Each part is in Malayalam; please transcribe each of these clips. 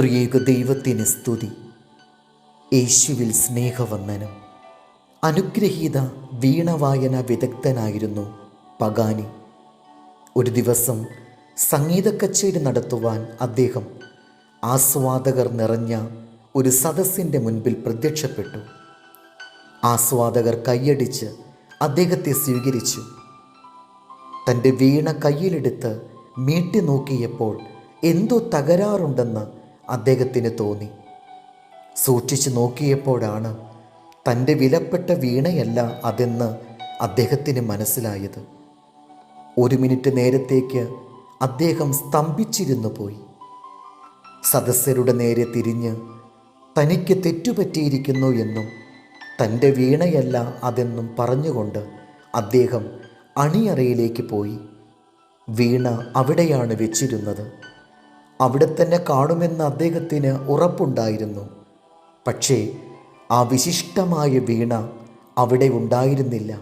ത്രിയേക ദൈവത്തിന് സ്തുതി. യേശുവിൽ സ്നേഹവന്ദനം. അനുഗ്രഹീത വീണവായന വിദഗ്ധനായിരുന്നു പഗാനി. ഒരു ദിവസം സംഗീത കച്ചേരി നടത്തുവാൻ അദ്ദേഹം ആസ്വാദകർ നിറഞ്ഞ ഒരു സദസ്സിന്റെ മുൻപിൽ പ്രത്യക്ഷപ്പെട്ടു. ആസ്വാദകർ കൈയടിച്ച് അദ്ദേഹത്തെ സ്വീകരിച്ചു. തന്റെ വീണ കയ്യിലെടുത്ത് മീട്ടി നോക്കിയപ്പോൾ എന്തോ തകരാറുണ്ടെന്ന് അദ്ദേഹത്തിന് തോന്നി. സൂക്ഷിച്ചു നോക്കിയപ്പോഴാണ് തന്റെ വിലപ്പെട്ട വീണയല്ല അതെന്ന് അദ്ദേഹത്തിന് മനസ്സിലായത്. ഒരു മിനിറ്റ് നേരത്തേക്ക് അദ്ദേഹം സ്തംഭിച്ചിരുന്നു പോയി. സദസ്യരുടെ നേരെ തിരിഞ്ഞ് തനിക്ക് തെറ്റുപറ്റിയിരിക്കുന്നു എന്നും തന്റെ വീണയല്ല അതെന്നും പറഞ്ഞുകൊണ്ട് അദ്ദേഹം അണിയറയിലേക്ക് പോയി. വീണ അവിടെയാണ് വെച്ചിരുന്നത്. അവിടെ തന്നെ കാണുമെന്ന് അദ്ദേഹത്തിന് ഉറപ്പുണ്ടായിരുന്നു. പക്ഷേ ആ വിശിഷ്ടമായ വീണ അവിടെ ഉണ്ടായിരുന്നില്ല.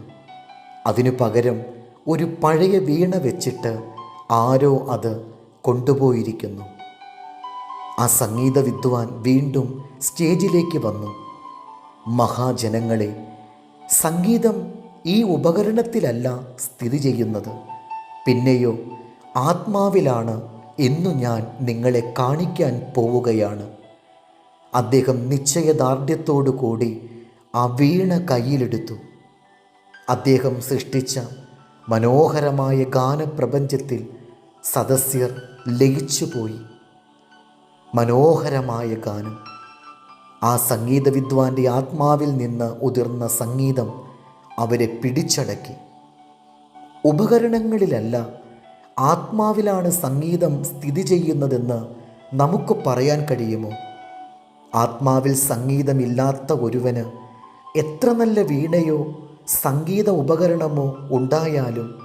അതിനു പകരം ഒരു പഴയ വീണ വെച്ചിട്ട് ആരോ അത് കൊണ്ടുപോയിരിക്കുന്നു. ആ സംഗീത വിദ്വാൻ വീണ്ടും സ്റ്റേജിലേക്ക് വന്നു. മഹാജനങ്ങളെ സംഗീതം ഈ ഉപകരണത്തിലല്ല സ്ഥിതി ചെയ്യുന്നത്. പിന്നെയോ ആത്മാവിലാണ് എന്നു ഞാൻ നിങ്ങളെ കാണിക്കാൻ പോവുകയാണ്. അദ്ദേഹം നിശ്ചയദാർഢ്യത്തോടു കൂടി ആ വീണ കയ്യിലെടുത്തു. അദ്ദേഹം സൃഷ്ടിച്ച മനോഹരമായ ഗാനപ്രപഞ്ചത്തിൽ സദസ്യർ ലയിച്ചുപോയി. മനോഹരമായ ഗാനം. ആ സംഗീത വിദ്വാന്റെ ആത്മാവിൽ നിന്ന് ഉതിർന്ന സംഗീതം അവരെ പിടിച്ചടക്കി. ഉപകരണങ്ങളിലല്ല ആത്മാവിലാണ് സംഗീതം സ്ഥിതി ചെയ്യുന്നതെന്ന് നമുക്ക് പറയാൻ കഴിയുമോ? ആത്മാവിൽ സംഗീതമില്ലാത്ത ഒരുവന് എത്ര നല്ല വീണയോ സംഗീത ഉപകരണമോ ഉണ്ടായാലും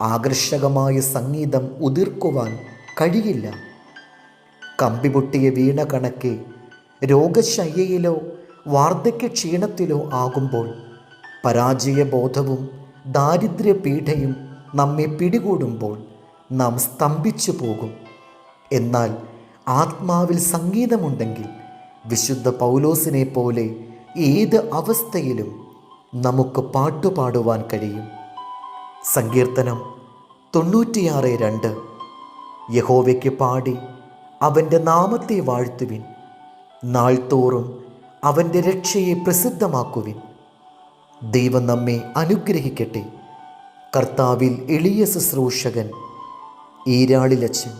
ആകർഷകമായ സംഗീതം ഉതിർക്കുവാൻ കഴിയില്ല. കമ്പിപൊട്ടിയ വീണ കണക്കെ രോഗശയ്യയിലോ വാർദ്ധക്യ ക്ഷീണത്തിലോ ആകുമ്പോൾ പരാജയബോധവും ദാരിദ്ര്യപീഠയും നമ്മെ പിടികൂടുമ്പോൾ നാം സ്തംഭിച്ചു പോകും. എന്നാൽ ആത്മാവിൽ സംഗീതമുണ്ടെങ്കിൽ വിശുദ്ധ പൗലോസിനെ പോലെ ഏത് അവസ്ഥയിലും നമുക്ക് പാട്ടുപാടുവാൻ കഴിയും. സങ്കീർത്തനം തൊണ്ണൂറ്റിയാറ് രണ്ട്. യഹോവയ്ക്ക് പാടി അവന്റെ നാമത്തെ വാഴ്ത്തുവിൻ. നാൾത്തോറും അവന്റെ രക്ഷയെ പ്രസിദ്ധമാക്കുവിൻ. ദൈവം നമ്മെ അനുഗ്രഹിക്കട്ടെ. കർത്താവിൽ എളിയ ശുശ്രൂഷകൻ ഈരാളിലച്ചൻ